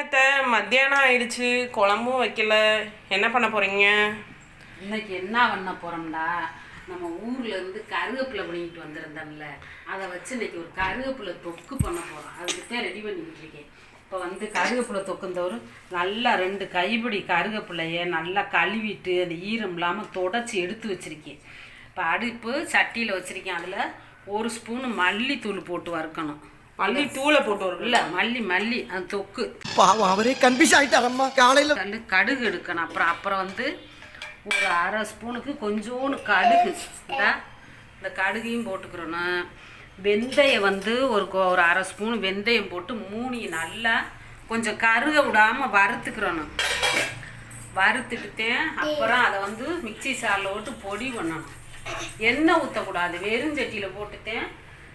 அத்தை, மத்தியானம் ஆயிடுச்சு. குழம்பும் வைக்கல. என்ன பண்ண போறீங்க? இன்னைக்கு என்ன பண்ண போறோம்டா? நம்ம ஊர்ல இருந்து கருவேப்பிலை பண்ணிக்கிட்டு வந்திருந்தோம்ல அதை வச்சு இன்னைக்கு ஒரு கருவேப்பிலை தொக்கு பண்ண போறோம். அதுக்கு தான் ரெடி பண்ணிக்கிட்டு இருக்கேன். இப்போ வந்து கருவேப்பிலை தொக்குந்தவரும் நல்லா ரெண்டு கைப்பிடி கருவேப்பிலைய நல்லா கழுவிட்டு அந்த ஈரம் இல்லாமல் தொடச்சி எடுத்து வச்சிருக்கேன். இப்போ அடுப்பு சட்டியில் வச்சிருக்கேன். அதில் ஒரு ஸ்பூன் மல்லித்தூள் போட்டு வறுக்கணும். மல்லி தூளை போட்டு வரும் இல்லை மல்லி மல்லி அந்த தொக்கு. பாவம் அவரே கன்ஃபியூஸ் ஆயிட்டாரம்மா. காலையில கல்லு கடுகு எடுக்கணும். அப்புறம் அப்புறம் வந்து ஒரு அரை ஸ்பூனுக்கு கொஞ்சோண்டு கடுகு. இந்தா, இந்த கடுகையும் போட்டுக்கிறணும். வெந்தயம் வந்து ஒரு கொ- ஒரு அரை ஸ்பூன் வெந்தயம் போட்டு மூணையும் நல்லா கொஞ்சம் கருக விடாமல் வறுத்துக்கிறணும். வறுத்துக்கிட்டேன் அப்புறம் அதை வந்து மிக்ஸி சாரில் போட்டு பொடி பண்ணணும். எண்ணெய் ஊற்றக்கூடாது வெறும் சட்டியில் போட்டுட்டேன்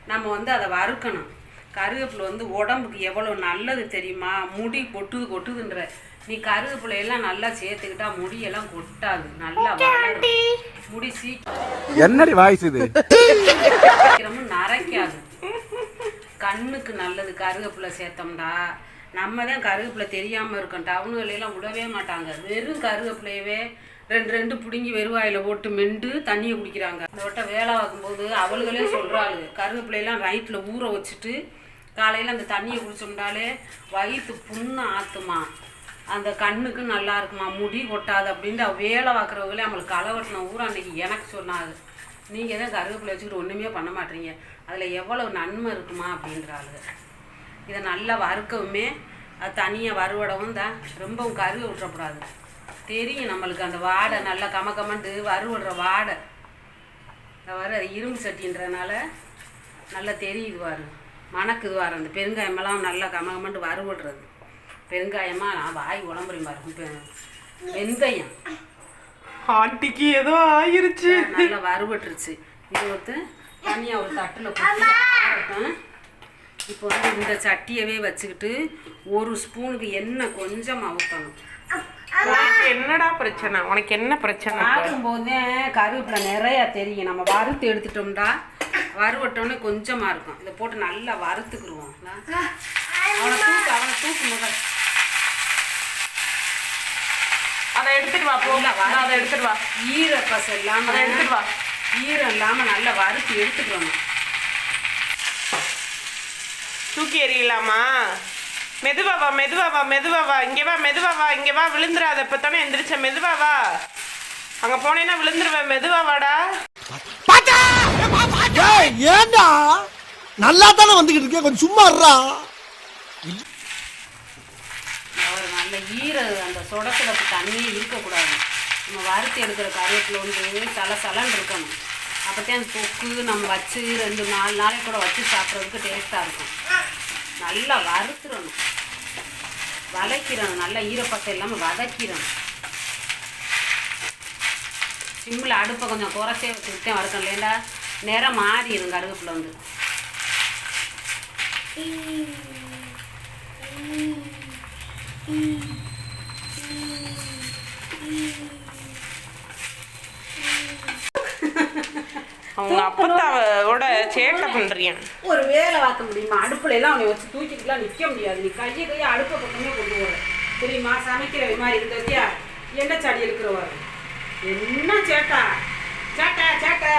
நம்ம வந்து அதை வறுக்கணும். கருவேப்பிலை வந்து உடம்புக்கு எவ்வளோ நல்லது தெரியுமா? முடி கொட்டுது கொட்டுதுன்ற. நீ கருவேப்பிலையெல்லாம் நல்லா சேர்த்துக்கிட்டா முடியெல்லாம் கொட்டாது. நல்லா வளரும். முடி சீக்கிரம் என்னடி வாய்ஸ் இது? சீக்கிரமும் நரைக்காது. கண்ணுக்கு நல்லது கருவேப்பிலை சேர்த்தோம்டா. நம்ம தான் கருவேப்பிலை தெரியாமல் இருக்கோம். டவுனுகளெல்லாம் விடவே மாட்டாங்க. வெறும் கருவேப்பிலையவே ரெண்டு ரெண்டு பிடுங்கி வெறுவாயில் போட்டு மெண்டு தண்ணியை குடிக்கிறாங்க. அந்த வட்ட வேலை பார்க்கும்போது அவளுகளே சொல்கிறாள் கருவேப்பிலையெல்லாம் நைட்டில் ஊற வச்சுட்டு காலையில் அந்த தண்ணியை குடிச்சோம்னாலே வயிற்று புண்ணு ஆற்றுமா அந்த கண்ணுக்கு நல்லா இருக்குமா? முடி கொட்டாது அப்படின்ட்டு வேலை பார்க்குறவங்களே அவங்களுக்கு களவட்டின ஊர் அன்னைக்கு எனக்கு சொன்னாங்க. நீங்கள் தான் கருவேப்பிலை வச்சுக்கிட்டு ஒன்றுமே பண்ண மாட்டீங்க. அதில் எவ்வளவு நன்மை இருக்குமா அப்படின்றாங்க இதை நல்லா வறுக்கவுமே அது தனியாக வறுவடவும் தான் ரொம்பவும் கருவை விட்டுறக்கூடாது தெரியும் நம்மளுக்கு அந்த வாடை நல்லா கம கமண்டு வறுவிடுற வாடை. வர அது இரும்பு சட்டின்றனால நல்லா தெரியுது வரும் மணக்குது வாரு அந்த பெருங்காயமெல்லாம் நல்லா கம கமண்டு வறுவிடுறது பெருங்காயமாக நான் வாய் உடம்புறையும் பாருங்க பெ- வெந்தயம். ஆண்டிக்கு ஏதோ ஆயிருச்சு. நல்லா வறுபட்டுருச்சு. இது வந்து தனியாக ஒரு தட்டில் கொட்டி ஆறட்டும் இப்போ வந்து இந்த சட்டியவே வச்சுக்கிட்டு ஒரு ஸ்பூனுக்கு எண்ணெய் கொஞ்சமாக ஊற்றணும் உனக்கு என்னடா பிரச்சனை? உனக்கு என்ன பிரச்சனை? பார்க்கும்போதே கருவேப்பிலை நிறையா தெரியும். நம்ம வறுத்து எடுத்துட்டோம்டா. வறுவட்டோன்னே கொஞ்சமாக இருக்கும். இதை போட்டு நல்லா வறுத்துக்குருவோம். அவனை தூக்கு அவனை தூக்கு முதல். அதை எடுத்துட்டு வா போ. நான் அதை எடுத்துட்டு வா. ஈரப்பசை அதை இல்லாமல் எடுத்துட்டு வா. ஈரம் இல்லாமல் நல்லா வறுத்து எடுத்துக்கிறோம் தூக்கி எறியலாமா? மெதுவா வா மெதுவா வா மெதுவா வா. இங்கே வா மெதுவா வா இங்கே வா. விழுந்துடாத இப்போ தானே எந்திரிச்ச. மெதுவா வா. அங்கே போனேன்னா விழுந்துருவேன். மெதுவா வாடா. ஏய், ஏன்டா நல்லா தானே வந்துகிட்டு இருக்கேன் கொஞ்சம் சும்மா இருறா ஒரு நல்ல ஈர அந்த சொட தண்ணியே இருக்கக்கூடாது. நம்ம வறுத்து எடுக்கிற கருவேப்பிலை வந்து தலை சலன் இருக்கணும். அப்போத்தான் அந்த தொக்கு நம்ம வச்சு ரெண்டு நாலு நாளைக்கு கூட வச்சு சாப்பிட்றதுக்கு டேஸ்ட்டாக இருக்கும். நல்லா வறுத்துடணும் வதக்கிறணும். நல்லா ஈரப்பசை இல்லாமல் வதக்கிறணும். சிம்மில் அடுப்பை கொஞ்சம் குறைச்சே வச்சுக்கிட்டே வறுக்கணும். இல்லைண்டா நிறம் மாறிடும் கருவேப்பிலை வந்து. அவங்க அப்பத்தாவோட சேட்டை பண்ணுறியான் ஒரு வேலை பார்க்க முடியுமா? அடுப்புல எல்லாம் அவனை வச்சு தூக்கிட்டுலாம் நிற்க முடியாது. நீ கையை கையை அடுப்பை பக்கமே கொண்டு வர. தெரியுமா? சமைக்கிற மாதிரி இருந்த வத்தியா எண்ணெய் சாடி இருக்கிறவர் என்ன சேட்டா? சேட்டா சேட்டா.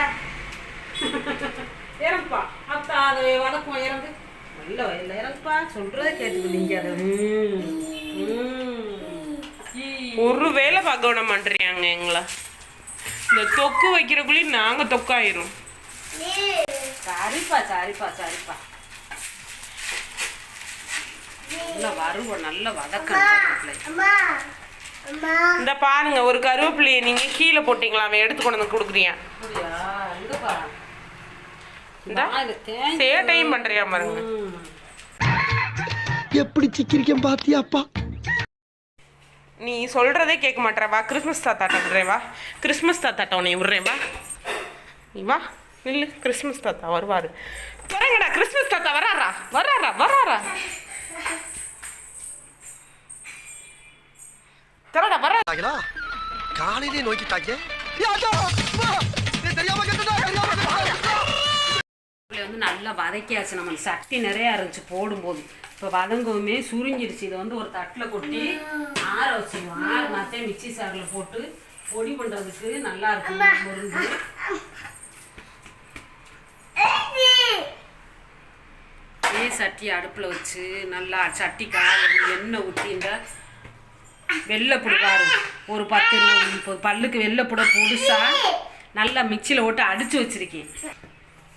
இறங்குப்பா. அத்தா அதை வதக்குவோம் இறங்கு. நல்ல வயலில் இறங்குப்பா. சொல்கிறத கேட்டுக்கு நீங்கள் அதை. ஒரு வேலை பார்க்க விட மாட்டேறியாங்க எங்களை. இந்த தொக்கு வைக்கிறக்குள்ளேயும் நாங்கள் தொக்காயிரும். சரிப்பா சரிப்பா சரிப்பா. நல்லா வருவோம் நல்லா வதக்கணும் இந்த பாருங்க ஒரு கருவேப்பிலையை நீங்க கீழே போட்டீங்களா? அவன் எடுத்து கொண்டு வந்து கொடுக்குறியான் அப்படியா எங்கப்பா இந்தா. நான் இதை தேங்கி- சேட்டையும் பண்றியா பாருங்க. எப்படி சிக்கிரிக்கேன் பாத்தியாப்பா நீ சொல்றதே கேட்க மாட்டேற. வா கிறிஸ்மஸ் தாத்தாட்ட விடுறேன் வா. கிறிஸ்மஸ் தாத்தாட்ட உன்னை விடுறேன் வா. நீ வா நில்லு. கிறிஸ்மஸ் தாத்தா வருவாரு. வரங்கடா கிறிஸ்மஸ் தாத்தா வராரா வராரா வராரா தரடா வரா காலையிலே தெரியாம கேட்டுட்டா, தெரியாம கேட்டுட்டா. இதுல வந்து நல்லா வதக்கியாச்சு. நம்ம சட்டி நிறையா இருந்துச்சு போடும்போது. இப்போ வதங்கவுமே சுருங்கிருச்சு இதை வந்து ஒரு தட்டில் கொட்டி ஆற வச்சுக்குவோம் ஆறுனாத்தே மிக்சி சாரில் போட்டு பொடி பண்ணுறதுக்கு நல்லா இருக்கும். முருங்கு இதே சட்டி அடுப்பில் வச்சு நல்லா சட்டி காய எண்ணெய் ஊற்றி இந்த வெள்ளைப்புடு பாரு. ஒரு பத்து இருபது முப்பது பல்லுக்கு வெள்ளைப்புட புதுசாக நல்லா மிக்சியில் போட்டு அடித்து வச்சுருக்கேன்.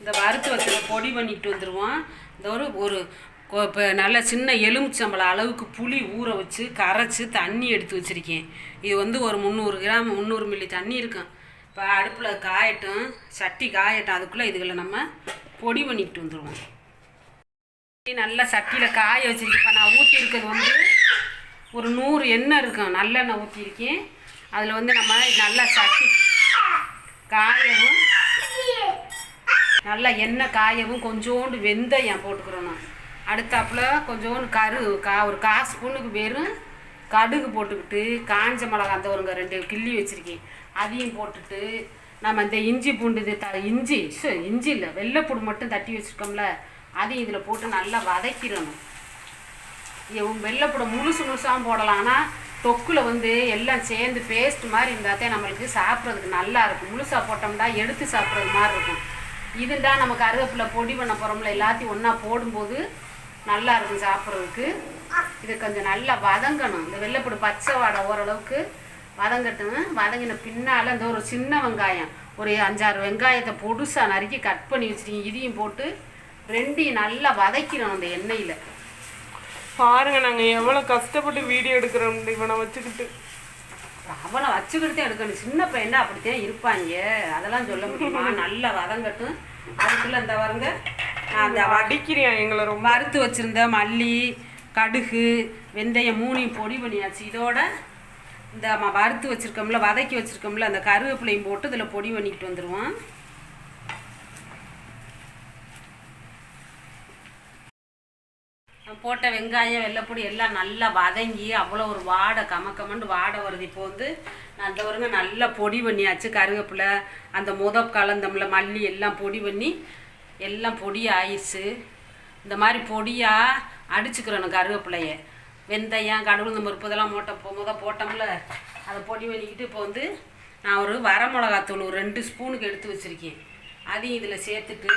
இந்த வறுத்து வச்சத பொடி பண்ணிட்டு வந்துடுவோம் இந்த ஒரு ஒரு இப்போ நல்ல சின்ன எலுமிச்சம்பழம் அளவுக்கு புளி ஊற வச்சு கரைச்சி தண்ணி எடுத்து வச்சுருக்கேன். இது வந்து ஒரு முந்நூறு கிராம் முந்நூறு மில்லி தண்ணி இருக்கும். இப்போ அடுப்பில் காயட்டும் சட்டி காயட்டும் அதுக்குள்ளே இதுகளை நம்ம பொடி பண்ணிக்கிட்டு வந்துடுவோம் நல்லா சட்டியில் காய வச்சுருக்கேன். இப்போ நான் ஊற்றிருக்கிறது வந்து ஒரு நூறு எண்ணெய் இருக்கும். நல்லெண்ணெய் ஊற்றிருக்கேன் அதில் வந்து நம்ம நல்லா சட்டி காயவும் நல்லா எண்ணெய் காயவும் கொஞ்சோண்டு வெந்தயம் போட்டுக்கிறோம் நான். அடுத்தாப்புல கொஞ்சோண்டு கரு கா ஒரு கால் ஸ்பூனுக்கு வெறும் கடுகு போட்டுக்கிட்டு காஞ்ச மிளகா அந்த ஒருங்க ரெண்டு கிள்ளி வச்சுருக்கேன். அதையும் போட்டுட்டு நம்ம இந்த இஞ்சி பூண்டு இது த இஞ்சி சோ இஞ்சி இல்லை வெள்ளைப்பூடு மட்டும் தட்டி வச்சுருக்கோம்ல அதையும் இதில் போட்டு நல்லா வதக்கிடணும். இவன் வெள்ளைப்பூடை முழுசு முழுசாகவும் போடலாம். ஆனால் தொக்குல வந்து எல்லாம் சேர்ந்து பேஸ்ட் மாதிரி இருந்தால் தான் நம்மளுக்கு சாப்பிட்றதுக்கு நல்லா இருக்கும். முழுசாக போட்டோம்னா எடுத்து சாப்பிட்றது மாதிரி இருக்கும். இதுண்டா நம்ம கருவேப்பிலை பொடி பண்ண போகிறோம்ல எல்லாத்தையும் ஒன்றா போடும்போது நல்லா இருக்கும் சாப்பிட்றதுக்கு. இது கொஞ்சம் நல்லா வதங்கணும். இந்த வெள்ளைப்பூடு பச்சை வாடை ஓரளவுக்கு வதங்கட்டும். வதங்கின பின்னால் இந்த ஒரு சின்ன வெங்காயம் ஒரு அஞ்சாறு வெங்காயத்தை பொடுசாக நறுக்கி கட் பண்ணி வச்சுருக்கீங்க இதையும் போட்டு ரெண்டையும் நல்லா வதக்கிடணும் அந்த எண்ணெயில். பாருங்கள் நாங்கள் எவ்வளோ கஷ்டப்பட்டு வீடியோ எடுக்கிறோம். இவனை வச்சுக்கிட்டு அவனை வச்சுக்கிட்டு எடுக்கணும். சின்ன பையன் அப்படித்தான் இருப்பாங்க. அதெல்லாம் சொல்ல முடியுமா? நல்லா வதங்கட்டும் அதுக்குள்ள இந்த வருங்க நான் அந்த அடிக்கிறியா எங்களை ரொம்ப? வறுத்து வச்சிருந்த மல்லி கடுகு வெந்தயம் மூணையும் பொடி பண்ணியாச்சு. இதோட இந்த வறுத்து வச்சிருக்கோம்ல வதக்கி வச்சிருக்கோம்ல அந்த கருவேப்பிலையும் போட்டு இதில் பொடி பண்ணிக்கிட்டு வந்துடுவோம் போட்ட வெங்காயம் வெள்ளைப்பொடி எல்லாம் நல்லா வதங்கி அவ்வளோ ஒரு வாடை கமக்கமண்டு வாடை வருது. இப்போ வந்து அந்த வருங்க நல்லா பொடி பண்ணியாச்சு. கருவேப்பிலை அந்த முத கலந்தம்ல மல்லி எல்லாம் பொடி பண்ணி எல்லாம் பொடி ஆயிடுச்சு. இந்த மாதிரி பொடியாக அடிச்சுக்கிறணும் கருவேப்பிலையை. வெந்தயம் கடவுள் பருப்பு இதெல்லாம் மூட்டை போ முத போட்டோம்ல அதை பொடி பண்ணிக்கிட்டு இப்போ வந்து நான் ஒரு வரமிளகாத்தூள் ஒரு ரெண்டு ஸ்பூனுக்கு எடுத்து வச்சுருக்கேன். அதையும் இதில் சேர்த்துட்டு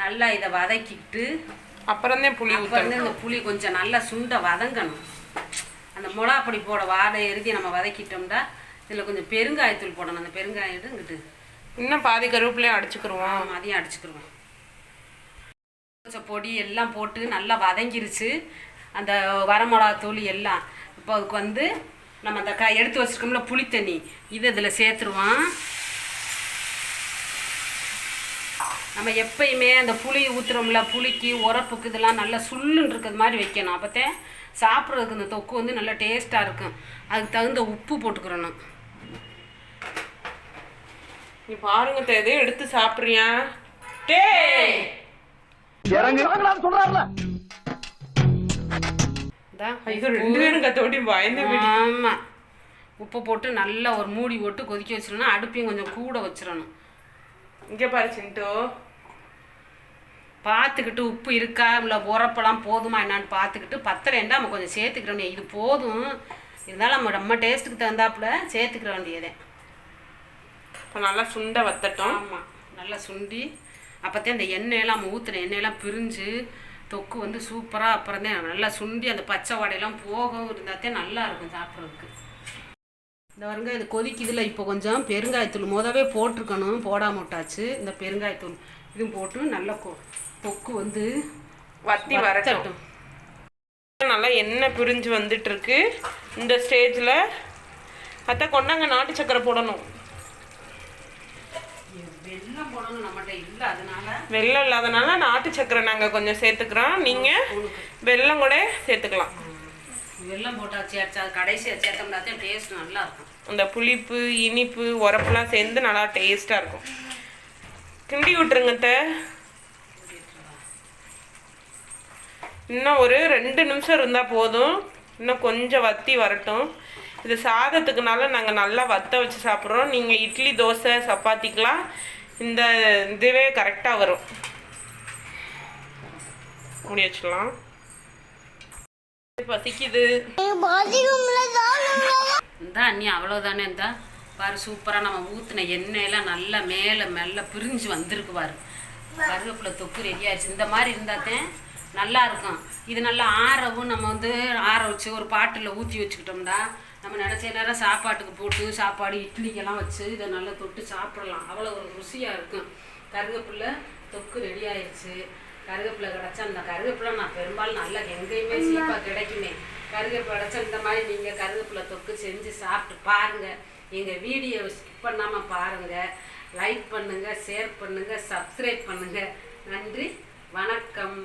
நல்லா இதை வதக்கிக்கிட்டு அப்புறம் தான் புளி அப்ப ஊற்றணும் வந்து இந்த புளி கொஞ்சம் நல்லா சுண்ட வதங்கணும். அந்த மிளகாப்பொடி போட வாடை எழுதி நம்ம வதக்கிட்டோம்னா இதில் கொஞ்சம் பெருங்காயத்தூள் போடணும். அந்த பெருங்காயம் எடுத்து இங்கிட்டு இன்னும் பாதி கருவேப்பிலையும் அடிச்சுக்கிருவோம். அதையும் அடிச்சுக்கிருவோம். கொஞ்சம் பொடி எல்லாம் போட்டு நல்லா வதங்கிருச்சு. அந்த வரமிளகாத்தூள் எல்லாம். இப்போ அதுக்கு வந்து நம்ம அந்த க எடுத்து வச்சிருக்கோம்ல புளி தண்ணி இது இதில் சேர்த்துருவோம். நம்ம எப்பயுமே அந்த புளி ஊற்றுறோம்ல புளிக்கு உரப்புக்கு இதெல்லாம் நல்லா சுள்ளுன்னு இருக்கிறது மாதிரி வைக்கணும். அப்போத்தான் சாப்பிட்றதுக்கு இந்த தொக்கு வந்து நல்லா டேஸ்ட்டாக இருக்கும். அதுக்கு தகுந்த உப்பு போட்டுக்கிறணும். நீ பாருங்க தே, எதையும் எடுத்து சாப்பிட்றியா? டேய்! சொல்றாருல. ஆமாம் உப்பு போட்டு நல்லா ஒரு மூடி போட்டு கொதிக்க வச்சிடணும். அடுப்பையும் கொஞ்சம் கூட வச்சிடணும். இங்க பாரு சிண்டு. பார்த்துக்கிட்டு உப்பு இருக்கா? இல்லை உரப்பெல்லாம் போதுமா என்னான்னு பார்த்துக்கிட்டு பத்தலைண்டா நம்ம கொஞ்சம் சேர்த்துக்கிற வேண்டிய இது போதும். இருந்தாலும் நம்ம நம்ம டேஸ்ட்டுக்கு தகுந்தாப்புல சேர்த்துக்கிற வேண்டியதே. இப்போ நல்லா சுண்ட வத்தட்டும். ஆமாம் நல்லா சுண்டி அப்போத்தான் இந்த எண்ணெயெல்லாம் நம்ம ஊற்றின எண்ணெயெல்லாம் பிரிஞ்சு தொக்கு வந்து சூப்பராக அப்புறம் தான் நல்லா சுண்டி அந்த பச்சை வாடையெல்லாம் போக இருந்தாத்தே நல்லா இருக்கும் சாப்பிட்றதுக்கு. இந்த வருங்க இது கொதிக்குதுல இப்போ கொஞ்சம் பெருங்காயத்தூள் முதவே போட்டிருக்கணும் போடாம விட்டாச்சு இந்த பெருங்காயத்தூள் இதுவும் போட்டு நல்லா கொ தொக்கு வந்து வத்தி வரட்டும். நல்லா எண்ணெய் பிரிஞ்சு வந்துட்டு இருக்கு இந்த ஸ்டேஜில் அத்தை கொண்டாங்க நாட்டு சக்கரை போடணும். வெள்ளம் போடணும் நம்மகிட்ட இல்லை அதனால. வெல்லம் இல்லாதனால நாட்டு சக்கரை நாங்கள் கொஞ்சம் சேர்த்துக்கிறோம். நீங்கள் வெல்லம் கூட சேர்த்துக்கலாம். வெள்ளம் போட்டாச்சு சேர்த்தா கடைசியாக சேர்த்தோம்னா தான் டேஸ்ட் நல்லா இருக்கும். அந்த புளிப்பு இனிப்பு உரப்புலாம் சேர்ந்து நல்லா டேஸ்ட்டாக இருக்கும். கிண்டி விட்டுருங்க இன்னும் ஒரு ரெண்டு நிமிஷம் இருந்தால் போதும். இன்னும் கொஞ்சம் வத்தி வரட்டும். இது சாதத்துக்குனால நாங்கள் நல்லா வத்த வச்சு சாப்பிட்றோம். நீங்கள் இட்லி தோசை சப்பாத்திக்கெலாம் இந்த இதுவே கரெக்டாக வரும். மூடி வச்சிடலாம். பசிக்குது. இந்தா அண்ணி அவ்வளோதானே இந்தா. பாரு சூப்பராக நம்ம ஊற்றின எண்ணெயெல்லாம் நல்லா மேலே மெல்ல பிரிஞ்சு வந்திருக்கு பாரு. கருவேப்பிலை தொக்கு ரெடி ஆயிடுச்சு. இந்த மாதிரி இருந்தாத்தேன் நல்லா இருக்கும். இது நல்லா ஆறவும் நம்ம வந்து ஆற வச்சு ஒரு பாட்டில் ஊற்றி வச்சுக்கிட்டோம்னா நம்ம நினச்ச நேரம் சாப்பாட்டுக்கு போட்டு சாப்பாடு இட்லிக்கெல்லாம் வச்சு இதை நல்லா தொட்டு சாப்பிடலாம். அவ்வளோ ஒரு ருசியாக இருக்கும். கருவேப்பிலை தொக்கு ரெடி ஆயிடுச்சு. கருவேப்பிலை கிடச்சா அந்த கருவேப்பிலை நான் பெரும்பாலும் நல்லா எங்கேயுமே சீப்பாக கிடைக்குமே. கருவேப்பிலை கிடச்சா இந்த மாதிரி நீங்கள் கருவேப்பிலை தொக்கு செஞ்சு சாப்பிட்டு பாருங்கள் எங்கள் வீடியோவை ஸ்கிப் பண்ணாமல் பாருங்கள் லைக் பண்ணுங்கள் ஷேர் பண்ணுங்கள் சப்ஸ்கிரைப் பண்ணுங்கள் நன்றி வணக்கம்.